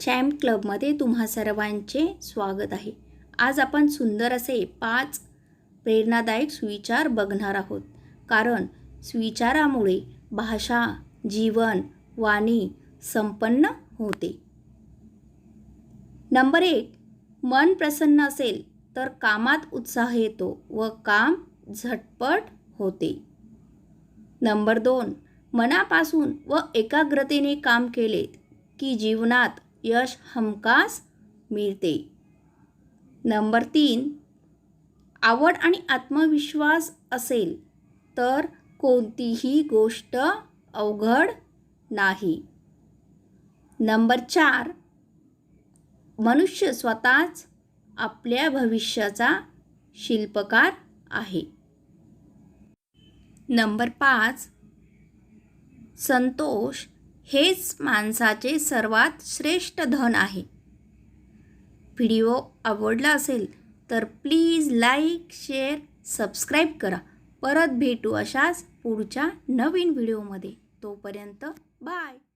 Champ क्लबमध्ये तुम्हा सर्वांचे स्वागत आहे. आज आपण सुंदर असे पाच प्रेरणादायक सुविचार बघणार आहोत. कारण सुविचारामुळे भाषा जीवन वाणी संपन्न होते. नंबर एक मन प्रसन्न असेल तर कामात उत्साह येतो व काम झटपट होते. नंबर दोन मनापासून व एकाग्रतेने काम केले की जीवनात यश हमखास मिळते. नंबर तीन आवड आणि आत्मविश्वास असेल तर कोणतीही गोष्ट अवघड नाही. नंबर चार मनुष्य स्वतःच आपल्या भविष्याचा शिल्पकार आहे. नंबर पाच संतोष हेच माणसाचे सर्वात श्रेष्ठ धन आहे. व्हिडिओ आवडला असेल तर प्लीज लाईक शेअर सबस्क्राईब करा. परत भेटू अशाच पुढच्या नवीन व्हिडिओमध्ये. तोपर्यंत बाय.